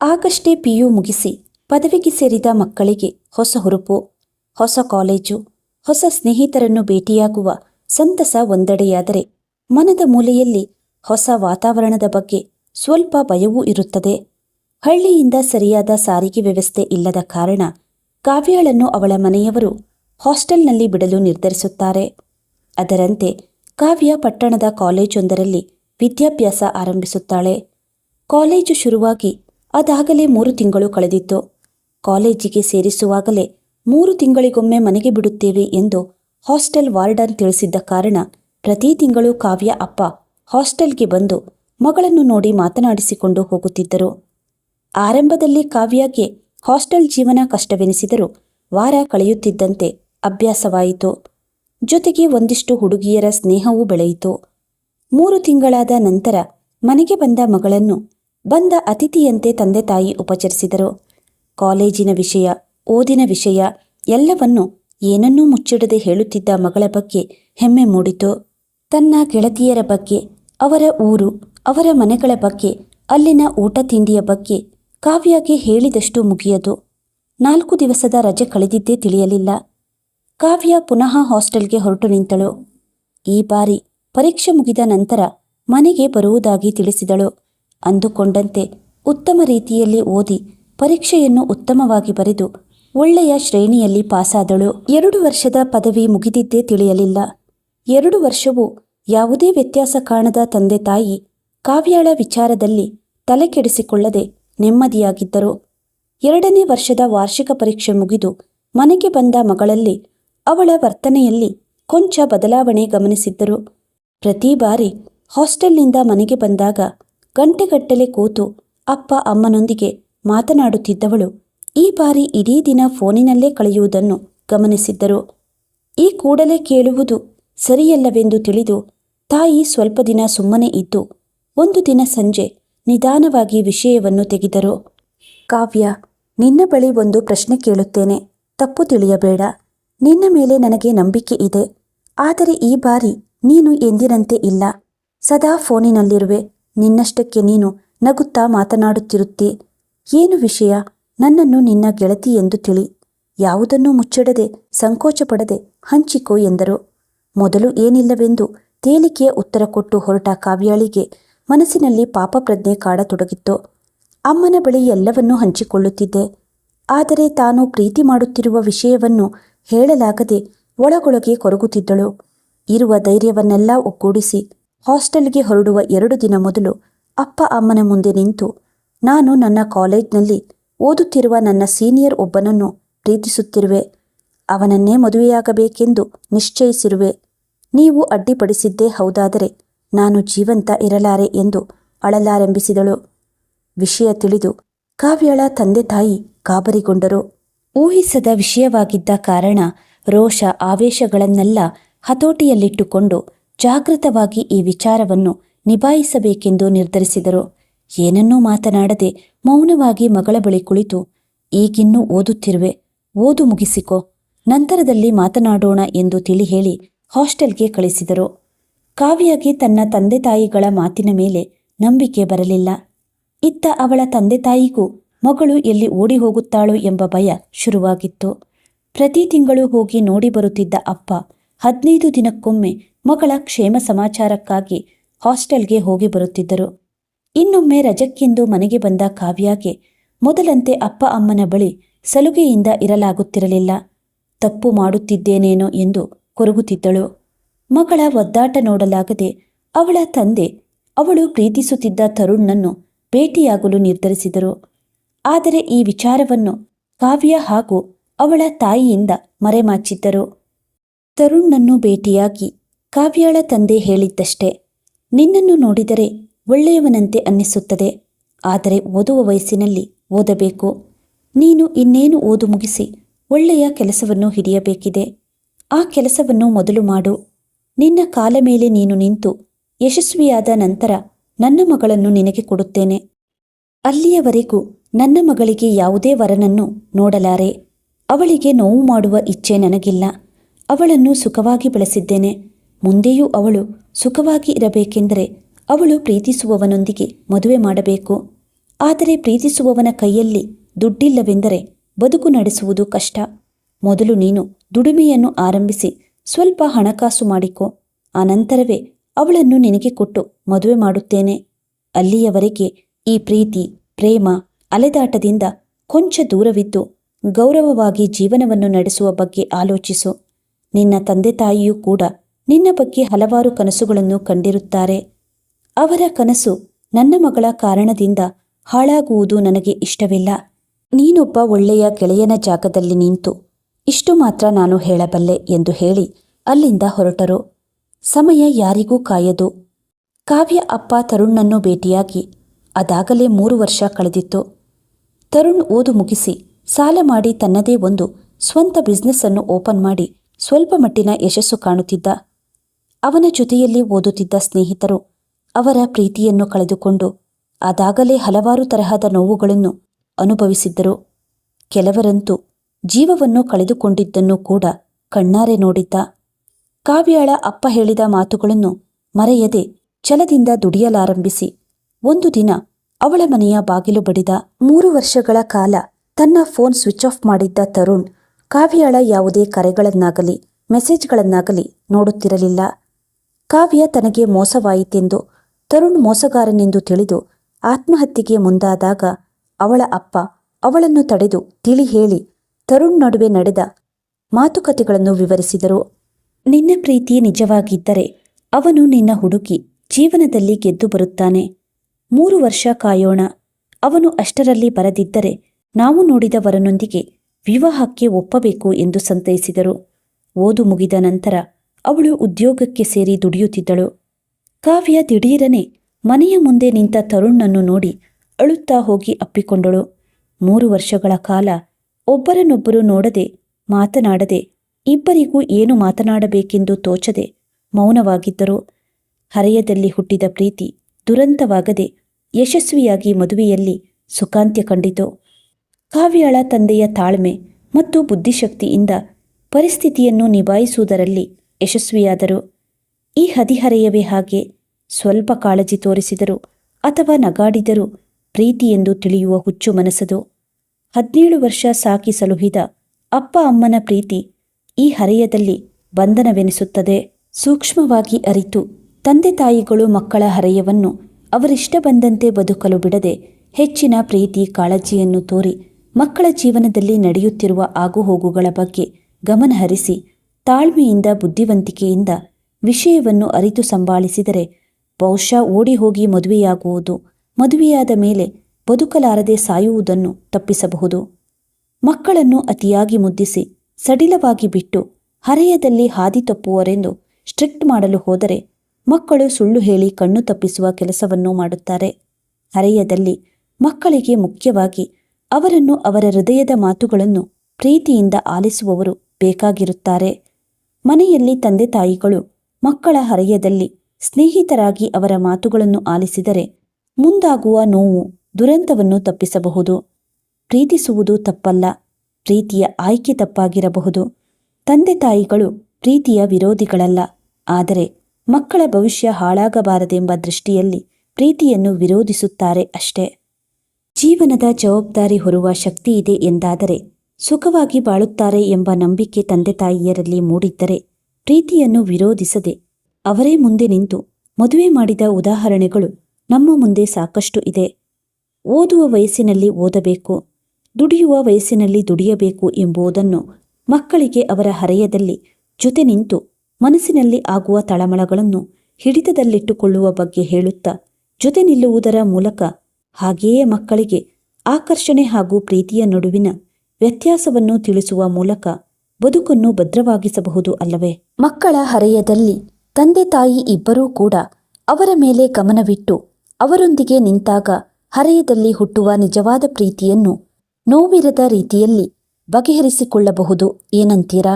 ಆಗಷ್ಟೇ PU ಮುಗಿಸಿ ಪದವಿಗೆ ಸೇರಿದ ಮಕ್ಕಳಿಗೆ ಹೊಸ ಹುರುಪು, ಹೊಸ ಕಾಲೇಜು, ಹೊಸ ಸ್ನೇಹಿತರನ್ನು ಭೇಟಿಯಾಗುವ ಸಂತಸ ಒಂದೆಡೆಯಾದರೆ ಮನದ ಮೂಲೆಯಲ್ಲಿ ಹೊಸ ವಾತಾವರಣದ ಬಗ್ಗೆ ಸ್ವಲ್ಪ ಭಯವೂ ಇರುತ್ತದೆ. ಹಳ್ಳಿಯಿಂದ ಸರಿಯಾದ ಸಾರಿಗೆ ವ್ಯವಸ್ಥೆ ಇಲ್ಲದ ಕಾರಣ ಕಾವ್ಯಾಳನ್ನು ಅವಳ ಮನೆಯವರು ಹಾಸ್ಟೆಲ್ನಲ್ಲಿ ಬಿಡಲು ನಿರ್ಧರಿಸುತ್ತಾರೆ. ಅದರಂತೆ ಕಾವ್ಯ ಪಟ್ಟಣದ ಕಾಲೇಜೊಂದರಲ್ಲಿ ವಿದ್ಯಾಭ್ಯಾಸ ಆರಂಭಿಸುತ್ತಾಳೆ. ಕಾಲೇಜು ಶುರುವಾಗಿ ಅದಾಗಲೇ ಮೂರು ತಿಂಗಳು ಕಳೆದಿತ್ತು. ಕಾಲೇಜಿಗೆ ಸೇರಿಸುವಾಗಲೇ ಮೂರು ತಿಂಗಳಿಗೊಮ್ಮೆ ಮನೆಗೆ ಬಿಡುತ್ತೇವೆ ಎಂದು ಹಾಸ್ಟೆಲ್ ವಾರ್ಡನ್ ತಿಳಿಸಿದ್ದ ಕಾರಣ ಪ್ರತಿ ತಿಂಗಳು ಕಾವ್ಯ ಅಪ್ಪ ಹಾಸ್ಟೆಲ್ಗೆ ಬಂದು ಮಗಳನ್ನು ನೋಡಿ ಮಾತನಾಡಿಸಿಕೊಂಡು ಹೋಗುತ್ತಿದ್ದರು. ಆರಂಭದಲ್ಲಿ ಕಾವ್ಯಕ್ಕೆ ಹಾಸ್ಟೆಲ್ ಜೀವನ ಕಷ್ಟವೆನಿಸಿದರೂ ವಾರ ಕಳೆಯುತ್ತಿದ್ದಂತೆ ಅಭ್ಯಾಸವಾಯಿತು. ಜೊತೆಗೆ ಒಂದಿಷ್ಟು ಹುಡುಗಿಯರ ಸ್ನೇಹವೂ ಬೆಳೆಯಿತು. ಮೂರು ತಿಂಗಳಾದ ನಂತರ ಮನೆಗೆ ಬಂದ ಮಗಳನ್ನು ಬಂದ ಅತಿಥಿಯಂತೆ ತಂದೆ ತಾಯಿ ಉಪಚರಿಸಿದರು. ಕಾಲೇಜಿನ ವಿಷಯ, ಓದಿನ ವಿಷಯ ಎಲ್ಲವನ್ನೂ ಏನನ್ನೂ ಮುಚ್ಚಿಡದೆ ಹೇಳುತ್ತಿದ್ದ ಮಗಳ ಬಗ್ಗೆ ಹೆಮ್ಮೆ ಮೂಡಿತು. ತನ್ನ ಗೆಳತಿಯರ ಬಗ್ಗೆ, ಅವರ ಊರು, ಅವರ ಮನೆಗಳ ಬಗ್ಗೆ, ಅಲ್ಲಿನ ಊಟ ತಿಂಡಿಯ ಬಗ್ಗೆ ಕಾವ್ಯಗೆ ಹೇಳಿದಷ್ಟು ಮುಗಿಯದು. ನಾಲ್ಕು ದಿವಸದ ರಜೆ ಕಳೆದಿದ್ದೇ ತಿಳಿಯಲಿಲ್ಲ. ಕಾವ್ಯ ಪುನಃ ಹಾಸ್ಟೆಲ್ಗೆ ಹೊರಟು ನಿಂತಳು. ಈ ಬಾರಿ ಪರೀಕ್ಷೆ ಮುಗಿದ ನಂತರ ಮನೆಗೆ ಬರುವುದಾಗಿ ತಿಳಿಸಿದಳು. ಅಂದುಕೊಂಡಂತೆ ಉತ್ತಮ ರೀತಿಯಲ್ಲಿ ಓದಿ ಪರೀಕ್ಷೆಯನ್ನು ಉತ್ತಮವಾಗಿ ಬರೆದು ಒಳ್ಳೆಯ ಶ್ರೇಣಿಯಲ್ಲಿ ಪಾಸಾದಳು. ಎರಡು ವರ್ಷದ ಪದವಿ ಮುಗಿದಿದ್ದೇ ತಿಳಿಯಲಿಲ್ಲ. ಎರಡು ವರ್ಷವೂ ಯಾವುದೇ ವ್ಯತ್ಯಾಸ ಕಾಣದ ತಂದೆ ತಾಯಿ ಕಾವ್ಯಾಳ ವಿಚಾರದಲ್ಲಿ ತಲೆ ಕೆಡಿಸಿಕೊಳ್ಳದೆ ನೆಮ್ಮದಿಯಾಗಿದ್ದರು. ಎರಡನೇ ವರ್ಷದ ವಾರ್ಷಿಕ ಪರೀಕ್ಷೆ ಮುಗಿದು ಮನೆಗೆ ಬಂದ ಮಗಳಲ್ಲಿ ಅವಳ ವರ್ತನೆಯಲ್ಲಿ ಕೊಂಚ ಬದಲಾವಣೆ ಗಮನಿಸಿದ್ದರು. ಪ್ರತಿ ಬಾರಿ ಹಾಸ್ಟೆಲ್ನಿಂದ ಮನೆಗೆ ಬಂದಾಗ ಗಂಟೆಗಟ್ಟಲೆ ಕೂತು ಅಪ್ಪ ಅಮ್ಮನೊಂದಿಗೆ ಮಾತನಾಡುತ್ತಿದ್ದವಳು ಈ ಬಾರಿ ಇಡೀ ದಿನ ಫೋನಿನಲ್ಲೇ ಕಳೆಯುವುದನ್ನು ಗಮನಿಸಿದ್ದರು. ಈ ಕೂಡಲೇ ಕೇಳುವುದು ಸರಿಯಲ್ಲವೆಂದು ತಿಳಿದು ತಾಯಿ ಸ್ವಲ್ಪ ದಿನ ಸುಮ್ಮನೆ ಇದ್ದು ಒಂದು ದಿನ ಸಂಜೆ ನಿಧಾನವಾಗಿ ವಿಷಯವನ್ನು ತೆಗೆದರು. ಕಾವ್ಯ, ನಿನ್ನ ಬಳಿ ಒಂದು ಪ್ರಶ್ನೆ ಕೇಳುತ್ತೇನೆ. ತಪ್ಪು ತಿಳಿಯಬೇಡ. ನಿನ್ನ ಮೇಲೆ ನನಗೆ ನಂಬಿಕೆ ಇದೆ. ಆದರೆ ಈ ಬಾರಿ ನೀನು ಎಂದಿನಂತೆ ಇಲ್ಲ. ಸದಾ ಫೋನಿನಲ್ಲಿರುವೆ. ನಿನ್ನಷ್ಟಕ್ಕೆ ನೀನು ನಗುತ್ತಾ ಮಾತನಾಡುತ್ತಿರುತ್ತಿ. ಏನು ವಿಷಯ? ನನ್ನನ್ನು ನಿನ್ನ ಗೆಳತಿ ಎಂದು ತಿಳಿ. ಯಾವುದನ್ನೂ ಮುಚ್ಚಿಡದೆ, ಸಂಕೋಚಪಡದೆ ಹಂಚಿಕೋ ಎಂದರು. ಮೊದಲು ಏನಿಲ್ಲವೆಂದು ತೇಲಿಕೆಯ ಉತ್ತರ ಕೊಟ್ಟು ಹೊರಟ ಕಾವ್ಯಾಳಿಗೆ ಮನಸ್ಸಿನಲ್ಲಿ ಪಾಪಪ್ರಜ್ಞೆ ಕಾಡತೊಡಗಿತ್ತು. ಅಮ್ಮನ ಬಳಿ ಎಲ್ಲವನ್ನೂ ಹಂಚಿಕೊಳ್ಳುತ್ತಿದ್ದೆ. ಆದರೆ ತಾನು ಪ್ರೀತಿ ಮಾಡುತ್ತಿರುವ ವಿಷಯವನ್ನು ಹೇಳಲಾಗದೆ ಒಳಗೊಳಗೆ ಕೊರಗುತ್ತಿದ್ದಳು. ಇರುವ ಧೈರ್ಯವನ್ನೆಲ್ಲ ಒಗ್ಗೂಡಿಸಿ ಹಾಸ್ಟೆಲ್ಗೆ ಹೊರಡುವ ಎರಡು ದಿನ ಮೊದಲು ಅಪ್ಪ ಅಮ್ಮನ ಮುಂದೆ ನಿಂತು, ನಾನು ನನ್ನ ಕಾಲೇಜ್ನಲ್ಲಿ ಓದುತ್ತಿರುವ ನನ್ನ ಸೀನಿಯರ್ ಒಬ್ಬನನ್ನು ಪ್ರೀತಿಸುತ್ತಿರುವೆ. ಅವನನ್ನೇ ಮದುವೆಯಾಗಬೇಕೆಂದು ನಿಶ್ಚಯಿಸಿರುವೆ. ನೀವು ಅಡ್ಡಿಪಡಿಸಿದ್ದೇ ಹೌದಾದರೆ ನಾನು ಜೀವಂತ ಇರಲಾರೆ ಎಂದು ಅಳಲಾರಂಭಿಸಿದಳು. ವಿಷಯ ತಿಳಿದು ಕಾವ್ಯಳ ತಂದೆ ತಾಯಿ ಗಾಬರಿಗೊಂಡರು. ಊಹಿಸದ ವಿಷಯವಾಗಿದ್ದ ಕಾರಣ ರೋಷ ಆವೇಶಗಳನ್ನೆಲ್ಲ ಹತೋಟಿಯಲ್ಲಿಟ್ಟುಕೊಂಡು ಜಾಗೃತವಾಗಿ ಈ ವಿಚಾರವನ್ನು ನಿಭಾಯಿಸಬೇಕೆಂದು ನಿರ್ಧರಿಸಿದರು. ಏನನ್ನೂ ಮಾತನಾಡದೆ ಮೌನವಾಗಿ ಮಗಳ ಬಳಿ ಕುಳಿತು, ಈಗಿನ್ನೂ ಓದುತ್ತಿರುವೆ, ಓದು ಮುಗಿಸಿಕೊ, ನಂತರದಲ್ಲಿ ಮಾತನಾಡೋಣ ಎಂದು ತಿಳಿ ಹೇಳಿ ಹಾಸ್ಟೆಲ್ಗೆ ಕಳಿಸಿದರು. ಕಾವ್ಯಗೆ ತನ್ನ ತಂದೆ ತಾಯಿಗಳ ಮಾತಿನ ಮೇಲೆ ನಂಬಿಕೆ ಬರಲಿಲ್ಲ. ಇತ್ತ ಅವಳ ತಂದೆ ತಾಯಿಗೂ ಮಗಳು ಎಲ್ಲಿ ಓಡಿ ಹೋಗುತ್ತಾಳು ಎಂಬ ಭಯ ಶುರುವಾಗಿತ್ತು. ಪ್ರತಿ ತಿಂಗಳು ಹೋಗಿ ನೋಡಿ ಬರುತ್ತಿದ್ದ ಅಪ್ಪ ಹದಿನೈದು ದಿನಕ್ಕೊಮ್ಮೆ ಮಗಳ ಕ್ಷೇಮ ಸಮಾಚಾರಕ್ಕಾಗಿ ಹಾಸ್ಟೆಲ್ಗೆ ಹೋಗಿ ಬರುತ್ತಿದ್ದರು. ಇನ್ನೊಮ್ಮೆ ರಜಕ್ಕೆಂದು ಮನೆಗೆ ಬಂದ ಕಾವ್ಯಾಗೆ ಮೊದಲಂತೆ ಅಪ್ಪ ಅಮ್ಮನ ಬಳಿ ಸಲುಗೆಯಿಂದ ಇರಲಾಗುತ್ತಿರಲಿಲ್ಲ. ತಪ್ಪು ಮಾಡುತ್ತಿದ್ದೇನೇನೋ ಎಂದು ಕೊರಗುತ್ತಿದ್ದಳು. ಮಗಳ ಒದ್ದಾಟ ನೋಡಲಾಗದೆ ಅವಳ ತಂದೆ, ಅವಳು ಪ್ರೀತಿಸುತ್ತಿದ್ದ ತರುಣ್ನನ್ನು ಭೇಟಿಯಾಗಲು ನಿರ್ಧರಿಸಿದರು. ಆದರೆ ಈ ವಿಚಾರವನ್ನು ಕಾವ್ಯ ಹಾಗೂ ಅವಳ ತಾಯಿಯಿಂದ ಮರೆಮಾಚಿದ್ದರು. ತರುಣ್ನನ್ನು ಭೇಟಿಯಾಗಿ ಕಾವ್ಯಾಳ ತಂದೆ ಹೇಳಿದ್ದಷ್ಟೇ. ನಿನ್ನನ್ನು ನೋಡಿದರೆ ಒಳ್ಳೆಯವನಂತೆ ಅನ್ನಿಸುತ್ತದೆ. ಆದರೆ ಓದುವ ವಯಸ್ಸಿನಲ್ಲಿ ಓದಬೇಕು. ನೀನು ಇನ್ನೇನು ಓದು ಮುಗಿಸಿ ಒಳ್ಳೆಯ ಕೆಲಸವನ್ನು ಹಿಡಿಯಬೇಕಿದೆ. ಆ ಕೆಲಸವನ್ನು ಮೊದಲು ಮಾಡು. ನಿನ್ನ ಕಾಲ ಮೇಲೆ ನೀನು ನಿಂತು ಯಶಸ್ವಿಯಾದ ನಂತರ ನನ್ನ ಮಗಳನ್ನು ನಿನಗೆ ಕೊಡುತ್ತೇನೆ. ಅಲ್ಲಿಯವರೆಗೂ ನನ್ನ ಮಗಳಿಗೆ ಯಾವುದೇ ವರನನ್ನು ನೋಡಲಾರೆ. ಅವಳಿಗೆ ನೋವು ಮಾಡುವ ಇಚ್ಛೆ ನನಗಿಲ್ಲ. ಅವಳನ್ನು ಸುಖವಾಗಿ ಬೆಳೆಸಿದ್ದೇನೆ. ಮುಂದೆಯೂ ಅವಳು ಸುಖವಾಗಿ ಇರಬೇಕೆಂದರೆ ಅವಳು ಪ್ರೀತಿಸುವವನೊಂದಿಗೆ ಮದುವೆ ಮಾಡಬೇಕು. ಆದರೆ ಪ್ರೀತಿಸುವವನ ಕೈಯಲ್ಲಿ ದುಡ್ಡಿಲ್ಲವೆಂದರೆ ಬದುಕು ನಡೆಸುವುದು ಕಷ್ಟ. ಮೊದಲು ನೀನು ದುಡಿಮೆಯನ್ನು ಆರಂಭಿಸಿ ಸ್ವಲ್ಪ ಹಣಕಾಸು ಮಾಡಿಕೊ. ಅನಂತರವೇ ಅವಳನ್ನು ನಿನಗೆ ಕೊಟ್ಟು ಮದುವೆ ಮಾಡುತ್ತೇನೆ. ಅಲ್ಲಿಯವರೆಗೆ ಈ ಪ್ರೀತಿ, ಪ್ರೇಮ, ಅಲೆದಾಟದಿಂದ ಕೊಂಚ ದೂರವಿದ್ದು ಗೌರವವಾಗಿ ಜೀವನವನ್ನು ನಡೆಸುವ ಬಗ್ಗೆ ಆಲೋಚಿಸು. ನಿನ್ನ ತಂದೆ ತಾಯಿಯೂ ಕೂಡ ನಿನ್ನ ಬಗ್ಗೆ ಹಲವಾರು ಕನಸುಗಳನ್ನು ಕಂಡಿರುತ್ತಾರೆ. ಅವರ ಕನಸು ನನ್ನ ಮಗಳ ಕಾರಣದಿಂದ ಹಾಳಾಗುವುದು ನನಗೆ ಇಷ್ಟವಿಲ್ಲ. ನೀನೊಬ್ಬ ಒಳ್ಳೆಯ ಗೆಳೆಯನ ಜಾಗದಲ್ಲಿ ನಿಂತು ಇಷ್ಟು ಮಾತ್ರ ನಾನು ಹೇಳಬಲ್ಲೆ ಎಂದು ಹೇಳಿ ಅಲ್ಲಿಂದ ಹೊರಟರು. ಸಮಯ ಯಾರಿಗೂ ಕಾಯದು. ಕಾವ್ಯ ಅಪ್ಪ ತರುಣ್ನನ್ನು ಭೇಟಿಯಾಗಿ ಅದಾಗಲೇ ಮೂರು ವರ್ಷ ಕಳೆದಿತ್ತು. ತರುಣ್ ಓದು ಮುಗಿಸಿ ಸಾಲ ಮಾಡಿ ತನ್ನದೇ ಒಂದು ಸ್ವಂತ ಬಿಸ್ನೆಸ್ಸನ್ನು ಓಪನ್ ಮಾಡಿ ಸ್ವಲ್ಪ ಮಟ್ಟಿನ ಯಶಸ್ಸು ಕಾಣುತ್ತಿದ್ದ. ಅವನ ಜೊತೆಯಲ್ಲಿ ಓದುತ್ತಿದ್ದ ಸ್ನೇಹಿತರು ಅವರ ಪ್ರೀತಿಯನ್ನು ಕಳೆದುಕೊಂಡು ಅದಾಗಲೇ ಹಲವಾರು ತರಹದ ನೋವುಗಳನ್ನು ಅನುಭವಿಸಿದ್ದರು. ಕೆಲವರಂತೂ ಜೀವವನ್ನು ಕಳೆದುಕೊಂಡಿದ್ದನ್ನು ಕೂಡ ಕಣ್ಣಾರೆ ನೋಡಿದ್ದ. ಕಾವ್ಯಾಳ ಅಪ್ಪ ಹೇಳಿದ ಮಾತುಗಳನ್ನು ಮರೆಯದೆ ಛಲದಿಂದ ದುಡಿಯಲಾರಂಭಿಸಿ ಒಂದು ದಿನ ಅವಳ ಮನೆಯ ಬಾಗಿಲು ಬಡಿದ ಮೂರು ವರ್ಷಗಳ ಕಾಲ ತನ್ನ ಫೋನ್ ಸ್ವಿಚ್ ಆಫ್ ಮಾಡಿದ್ದ ತರುಣ್ ಕಾವ್ಯಾಳ ಯಾವುದೇ ಕರೆಗಳನ್ನಾಗಲಿ, ಮೆಸೇಜ್ಗಳನ್ನಾಗಲಿ ನೋಡುತ್ತಿರಲಿಲ್ಲ. ಕಾವ್ಯ ತನಗೆ ಮೋಸವಾಯಿತೆಂದು ತರುಣ್ ಮೋಸಗಾರನೆಂದು ತಿಳಿದು ಆತ್ಮಹತ್ಯೆಗೆ ಮುಂದಾದಾಗ ಅವಳ ಅಪ್ಪ ಅವಳನ್ನು ತಡೆದು ತಿಳಿ ಹೇಳಿ ತರುಣ್ ನಡುವೆ ನಡೆದ ಮಾತುಕತೆಗಳನ್ನು ವಿವರಿಸಿದರು. ನಿನ್ನ ಪ್ರೀತಿ ನಿಜವಾಗಿದ್ದರೆ ಅವನು ನಿನ್ನ ಹುಡುಕಿ ಜೀವನದಲ್ಲಿ ಗೆದ್ದು ಬರುತ್ತಾನೆ. ಮೂರು ವರ್ಷ ಕಾಯೋಣ. ಅವನು ಅಷ್ಟರಲ್ಲಿ ಬರದಿದ್ದರೆ ನಾವು ನೋಡಿದವರನೊಂದಿಗೆ ವಿವಾಹಕ್ಕೆ ಒಪ್ಪಬೇಕು ಎಂದು ಸಂತೈಸಿದರು. ಓದು ಮುಗಿದ ನಂತರ ಅವಳು ಉದ್ಯೋಗಕ್ಕೆ ಸೇರಿ ದುಡಿಯುತ್ತಿದ್ದಳು. ಕಾವ್ಯ ದಿಢೀರನೆ ಮನೆಯ ಮುಂದೆ ನಿಂತ ತರುಣ್ಣನ್ನು ನೋಡಿ ಅಳುತ್ತಾ ಹೋಗಿ ಅಪ್ಪಿಕೊಂಡಳು. ಮೂರು ವರ್ಷಗಳ ಕಾಲ ಒಬ್ಬರನ್ನೊಬ್ಬರು ನೋಡದೆ ಮಾತನಾಡದೆ ಇಬ್ಬರಿಗೂ ಏನು ಮಾತನಾಡಬೇಕೆಂದು ತೋಚದೆ ಮೌನವಾಗಿದ್ದರು. ಹರೆಯದಲ್ಲಿ ಹುಟ್ಟಿದ ಪ್ರೀತಿ ದುರಂತವಾಗದೆ ಯಶಸ್ವಿಯಾಗಿ ಮದುವೆಯಲ್ಲಿ ಸುಖಾಂತ್ಯ ಕಂಡಿತು. ಕಾವ್ಯಾಳ ತಂದೆಯ ತಾಳ್ಮೆ ಮತ್ತು ಬುದ್ಧಿಶಕ್ತಿಯಿಂದ ಪರಿಸ್ಥಿತಿಯನ್ನು ನಿಭಾಯಿಸುವುದರಲ್ಲಿ ಯಶಸ್ವಿಯಾದರು. ಈ ಹದಿಹರೆಯವೇ ಹಾಗೆ ಸ್ವಲ್ಪ ಕಾಳಜಿ ತೋರಿಸಿದರು ಅಥವಾ ನಗಾಡಿದರು ಪ್ರೀತಿ ಎಂದು ತಿಳಿಯುವ ಹುಚ್ಚು ಮನಸ್ಸದು. ಹದಿನೇಳು ವರ್ಷ ಸಾಕಿ ಸಲುಹಿದ ಅಪ್ಪ ಅಮ್ಮನ ಪ್ರೀತಿ ಈ ಹರೆಯದಲ್ಲಿ ಬಂಧನವೆನಿಸುತ್ತದೆ. ಸೂಕ್ಷ್ಮವಾಗಿ ಅರಿತು ತಂದೆ ತಾಯಿಗಳು ಮಕ್ಕಳ ಹರೆಯವನ್ನು ಅವರಿಷ್ಟ ಬಂದಂತೆ ಬದುಕಲು ಬಿಡದೆ ಹೆಚ್ಚಿನ ಪ್ರೀತಿ ಕಾಳಜಿಯನ್ನು ತೋರಿ ಮಕ್ಕಳ ಜೀವನದಲ್ಲಿ ನಡೆಯುತ್ತಿರುವ ಆಗುಹೋಗುಗಳ ಬಗ್ಗೆ ಗಮನಹರಿಸಿ ತಾಳ್ಮೆಯಿಂದ ಬುದ್ಧಿವಂತಿಕೆಯಿಂದ ವಿಷಯವನ್ನು ಅರಿತು ಸಂಭಾಳಿಸಿದರೆ ಬಹುಶಃ ಓಡಿ ಹೋಗಿ ಮದುವೆಯಾಗುವುದು. ಮದುವೆಯಾದ ಮೇಲೆ ಬದುಕಲಾರದೆ ಸಾಯುವುದನ್ನು ತಪ್ಪಿಸಬಹುದು. ಮಕ್ಕಳನ್ನು ಅತಿಯಾಗಿ ಮುದ್ದಿಸಿ ಸಡಿಲವಾಗಿ ಬಿಟ್ಟು ಹರೆಯದಲ್ಲಿ ಹಾದಿ ತಪ್ಪುವರೆಂದು ಸ್ಟ್ರಿಕ್ಟ್ ಮಾಡಲು ಹೋದರೆ ಮಕ್ಕಳು ಸುಳ್ಳು ಹೇಳಿ ಕಣ್ಣು ತಪ್ಪಿಸುವ ಕೆಲಸವನ್ನು ಮಾಡುತ್ತಾರೆ. ಹರೆಯದಲ್ಲಿ ಮಕ್ಕಳಿಗೆ ಮುಖ್ಯವಾಗಿ ಅವರನ್ನು ಅವರ ಹೃದಯದ ಮಾತುಗಳನ್ನು ಪ್ರೀತಿಯಿಂದ ಆಲಿಸುವವರು ಬೇಕಾಗಿರುತ್ತಾರೆ. ಮನೆಯಲ್ಲಿ ತಂದೆ ತಾಯಿಗಳು ಮಕ್ಕಳ ಹರೆಯದಲ್ಲಿ ಸ್ನೇಹಿತರಾಗಿ ಅವರ ಮಾತುಗಳನ್ನು ಆಲಿಸಿದರೆ ಮುಂದಾಗುವ ನೋವು ದುರಂತವನ್ನು ತಪ್ಪಿಸಬಹುದು. ಪ್ರೀತಿಸುವುದು ತಪ್ಪಲ್ಲ, ಪ್ರೀತಿಯ ಆಯ್ಕೆ ತಪ್ಪಾಗಿರಬಹುದು. ತಂದೆ ತಾಯಿಗಳು ಪ್ರೀತಿಯ ವಿರೋಧಿಗಳಲ್ಲ, ಆದರೆ ಮಕ್ಕಳ ಭವಿಷ್ಯ ಹಾಳಾಗಬಾರದೆಂಬ ದೃಷ್ಟಿಯಲ್ಲಿ ಪ್ರೀತಿಯನ್ನು ವಿರೋಧಿಸುತ್ತಾರೆ ಅಷ್ಟೇ. ಜೀವನದ ಜವಾಬ್ದಾರಿ ಹೊರುವ ಶಕ್ತಿ ಇದೆ ಎಂದಾದರೆ ಸುಖವಾಗಿ ಬಾಳುತ್ತಾರೆ ಎಂಬ ನಂಬಿಕೆ ತಂದೆ ತಾಯಿಯರಲ್ಲಿ ಮೂಡಿದ್ದರೆ ಪ್ರೀತಿಯನ್ನು ವಿರೋಧಿಸದೆ ಅವರೇ ಮುಂದೆ ನಿಂತು ಮದುವೆ ಮಾಡಿದ ಉದಾಹರಣೆಗಳು ನಮ್ಮ ಮುಂದೆ ಸಾಕಷ್ಟು ಇದೆ. ಓದುವ ವಯಸ್ಸಿನಲ್ಲಿ ಓದಬೇಕು, ದುಡಿಯುವ ವಯಸ್ಸಿನಲ್ಲಿ ದುಡಿಯಬೇಕು ಎಂಬುದನ್ನು ಮಕ್ಕಳಿಗೆ ಅವರ ಹರೆಯದಲ್ಲಿ ಜೊತೆ ನಿಂತು ಮನಸ್ಸಿನಲ್ಲಿ ಆಗುವ ತಳಮಳಗಳನ್ನು ಹಿಡಿತದಲ್ಲಿಟ್ಟುಕೊಳ್ಳುವ ಬಗ್ಗೆ ಹೇಳುತ್ತಾ ಜೊತೆ ನಿಲ್ಲುವುದರ ಮೂಲಕ ಹಾಗೆಯೇ ಮಕ್ಕಳಿಗೆ ಆಕರ್ಷಣೆ ಹಾಗೂ ಪ್ರೀತಿಯ ನಡುವಿನ ವ್ಯತ್ಯಾಸವನ್ನು ತಿಳಿಸುವ ಮೂಲಕ ಬದುಕನ್ನು ಭದ್ರವಾಗಿಸಬಹುದು ಅಲ್ಲವೇ? ಮಕ್ಕಳ ಹರೆಯದಲ್ಲಿ ತಂದೆ ತಾಯಿ ಇಬ್ಬರೂ ಕೂಡ ಅವರ ಮೇಲೆ ಗಮನವಿಟ್ಟು ಅವರೊಂದಿಗೆ ನಿಂತಾಗ ಹರೆಯದಲ್ಲಿ ಹುಟ್ಟುವ ನಿಜವಾದ ಪ್ರೀತಿಯನ್ನು ನೋವಿರದ ರೀತಿಯಲ್ಲಿ ಬಗೆಹರಿಸಿಕೊಳ್ಳಬಹುದು ಏನಂತೀರಾ?